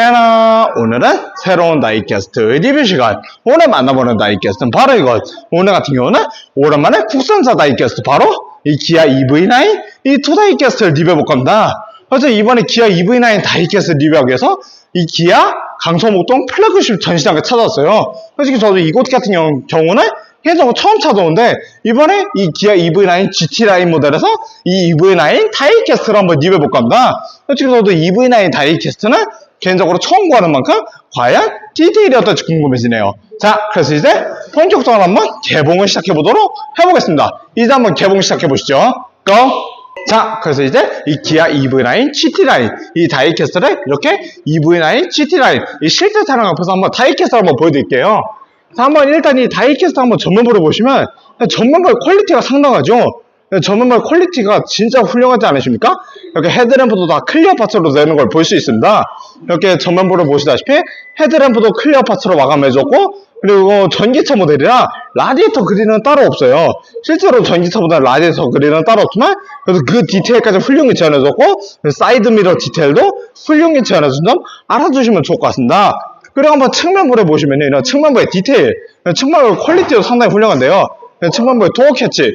캐나 오늘은 새로운 다이캐스트 리뷰 시간. 오늘 만나보는 다이캐스트는 바로 이것. 오늘 같은 경우는 오랜만에 국산차 다이캐스트 바로 이 기아 EV9 이 투 다이캐스트를 리뷰해볼 겁니다. 그래서 이번에 기아 EV9 다이캐스트 리뷰하기 위해서 이 기아 강서목동 플래그십 전시장에 찾아왔어요. 솔직히 저도 이곳 같은 경우- 경우는 해서 처음 찾아오는데 이번에 이 기아 EV9 GT 라인 모델에서 이 EV9 다이캐스트를 한번 리뷰해볼까 합니다. 솔직히 저도 EV9 다이캐스트는 개인적으로 처음 구하는 만큼 과연 디테일이 어떨지 궁금해지네요. 자, 그래서 이제 본격적으로 한번 개봉을 시작해 보도록 해보겠습니다. 이제 한번 개봉 시작해 보시죠. 고! 자, 그래서 이제 이 기아 EV9 GT 라인, 이 다이캐스트를 이렇게 EV9 GT 라인, 이 실제 차량 앞에서 한번 다이캐스트를 한번 보여드릴게요. 자, 한번 일단 이 다이캐스트 한번 전면부를 보시면 전면부의 퀄리티가 상당하죠. 전면부 퀄리티가 진짜 훌륭하지 않으십니까? 이렇게 헤드램프도 다 클리어 파츠로 되는 걸 볼 수 있습니다. 이렇게 전면부를 보시다시피 헤드램프도 클리어 파츠로 마감해줬고 그리고 전기차 모델이라 라디에이터 그릴은 따로 없어요. 실제로 전기차 모델 라디에이터 그릴은 따로 없지만 그래도 그 디테일까지 훌륭히 지원해줬고 사이드 미러 디테일도 훌륭히 지원해준 점 알아주시면 좋을 것 같습니다. 그리고 한번 측면부를 보시면 이런 측면부의 디테일, 측면부 퀄리티도 상당히 훌륭한데요. 측면부의 도어 캐치,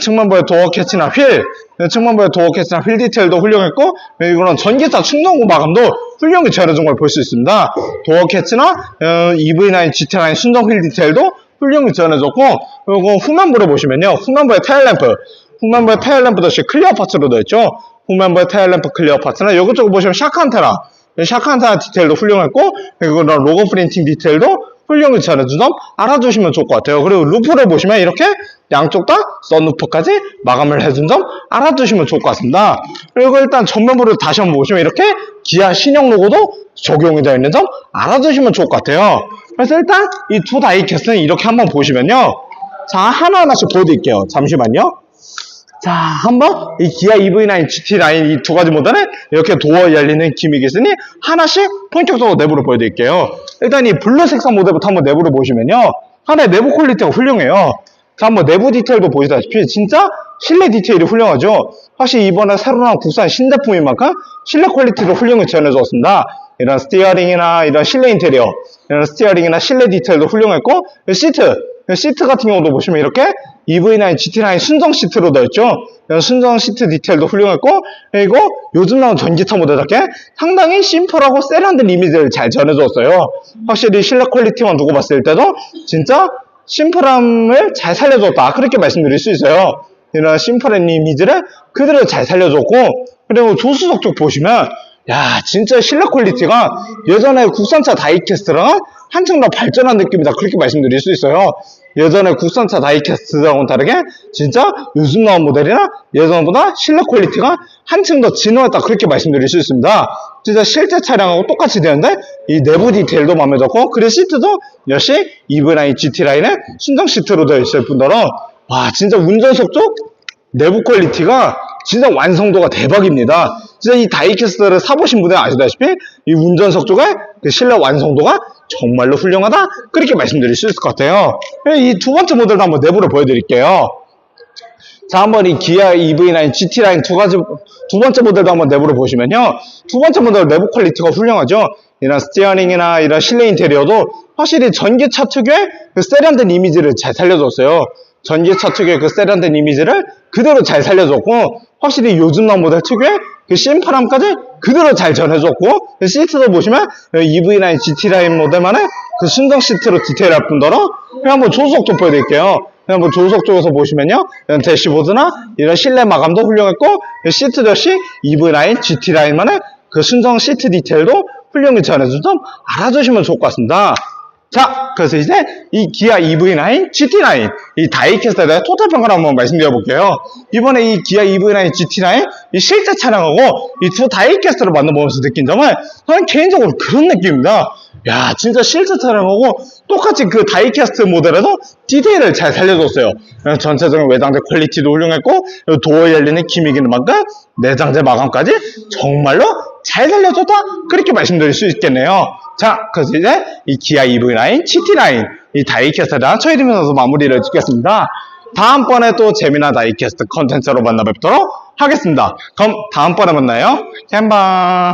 측면부의 도어 캐치나 휠, 측면부의 도어 캐치나 휠 디테일도 훌륭했고, 이거는 전기차 충전구 마감도 훌륭히 지원해준 걸 볼 수 있습니다. 도어 캐치나 어, EV9 GT9 순정 휠 디테일도 훌륭히 지원해줬고, 그리고 후면부를 보시면요. 후면부의 테일램프, 후면부의 테일램프도 역시 클리어 파츠로 되어 있죠. 후면부의 테일램프 클리어 파츠나 이것저것 보시면 샤크 안테나, 샤크 안테나 디테일도 훌륭했고 그리고 이런 로고 프린팅 디테일도 훌륭히 전해준 점 알아두시면 좋을 것 같아요. 그리고 루프를 보시면 이렇게 양쪽 다 썬루프까지 마감을 해준 점 알아두시면 좋을 것 같습니다. 그리고 일단 전면부를 다시 한번 보시면 이렇게 기아 신형 로고도 적용이 되어 있는 점 알아두시면 좋을 것 같아요. 그래서 일단 이 두 다이캐스트는 이렇게 한번 보시면요. 자, 하나하나씩 보여드릴게요. 잠시만요. 자, 한번 이 기아 EV9 GT 라인 이 두 가지 모델은 이렇게 도어 열리는 기믹이 있으니 하나씩 본격적으로 내부를 보여드릴게요. 일단 이 블루 색상 모델부터 한번 내부를 보시면요. 하나의 내부 퀄리티가 훌륭해요. 자, 한번 내부 디테일도 보시다시피 진짜 실내 디테일이 훌륭하죠. 확실히 이번에 새로 나온 국산 신제품인 만큼 실내 퀄리티도 훌륭히 지원해주었습니다. 이런 스티어링이나 이런 실내 인테리어, 이런 스티어링이나 실내 디테일도 훌륭했고 시트, 시트 같은 경우도 보시면 이렇게 EV9 GT9 순정 시트로. 이런 순정 시트 디테일도 훌륭했고 그리고 요즘 나온 전기차 모델답게 상당히 심플하고 세련된 이미지를 잘 전해줬어요. 확실히 실내 퀄리티만 두고 봤을 때도 진짜 심플함을 잘 살려줬다 그렇게 말씀드릴 수 있어요. 이런 심플한 이미지를 그대로 잘 살려줬고 그리고 조수석 쪽 보시면 야 진짜 실내 퀄리티가 예전에 국산차 다이캐스트랑 한층 더 발전한 느낌이다 그렇게 말씀드릴 수 있어요 예전에 국산차 다이캐스트랑은 다르게 진짜 요즘 나온 모델이나 예전보다 실내 퀄리티가 한층 더 진화했다 그렇게 말씀드릴 수 있습니다 진짜 실제 차량하고 똑같이 되는데 이 내부 디테일도 마음에 들고 그리고 시트도 역시 EV9 GT 라인의 순정 시트로 되어 있을 뿐더러 와 진짜 운전석 쪽 내부 퀄리티가 진짜 완성도가 대박입니다. 진짜 이 다이캐스트를 사보신 분들은 아시다시피 이 운전석 쪽의 그 실내 완성도가 정말로 훌륭하다 그렇게 말씀드릴 수 있을 것 같아요. 이 두 번째 모델도 한번 내부를 보여드릴게요. 자, 한번 이 기아 EV9 GT 라인 두 가지, 두 번째 모델도 한번 내부를 보시면요. 두 번째 모델 내부 퀄리티가 훌륭하죠. 이런 스티어링이나 이런 실내 인테리어도 확실히 전기차 특유의 그 세련된 이미지를 잘 살려줬어요. 전기차 특유의 그 세련된 이미지를 그대로 잘 살려줬고, 확실히 요즘 나온 모델 특유의 그 심플함까지 그대로 잘 전해줬고, 그 시트도 보시면 EV9 GT 라인 모델만의 그 순정 시트로 디테일할 뿐더러, 그냥 한번 조수석 좀 보여드릴게요. 그냥 뭐 조수석 쪽에서 보시면요. 이런 대시보드나 이런 실내 마감도 훌륭했고, 시트 역시 EV9 GT 라인만의 그 순정 시트 디테일도 훌륭히 전해준 점 알아두시면 좋을 것 같습니다. 자, 그래서 이제 이 기아 EV9 GT9 이 다이캐스트에 대해 토탈 평가를 한번 말씀드려 볼게요. 이번에 이 기아 EV9 GT9 이 실제 차량하고 이 두 다이캐스트를 만나보면서 느낀 점은 저는 개인적으로 그런 느낌입니다. 야, 진짜 실제 차량하고 똑같이 그 다이캐스트 모델에서 디테일을 잘 살려줬어요. 어, 전체적인 외장재 퀄리티도 훌륭했고, 도어 열리는 기미 기능만큼 내장재 마감까지 정말로 잘 살려줬다? 그렇게 말씀드릴 수 있겠네요. 자, 그래서 이제 이 기아 EV9, GT9, 이 다이캐스트랑 처리되면서 마무리를 짓겠습니다. 다음번에 또 재미난 다이캐스트 컨텐츠로 만나 뵙도록 하겠습니다. 그럼 다음번에 만나요. 캔방.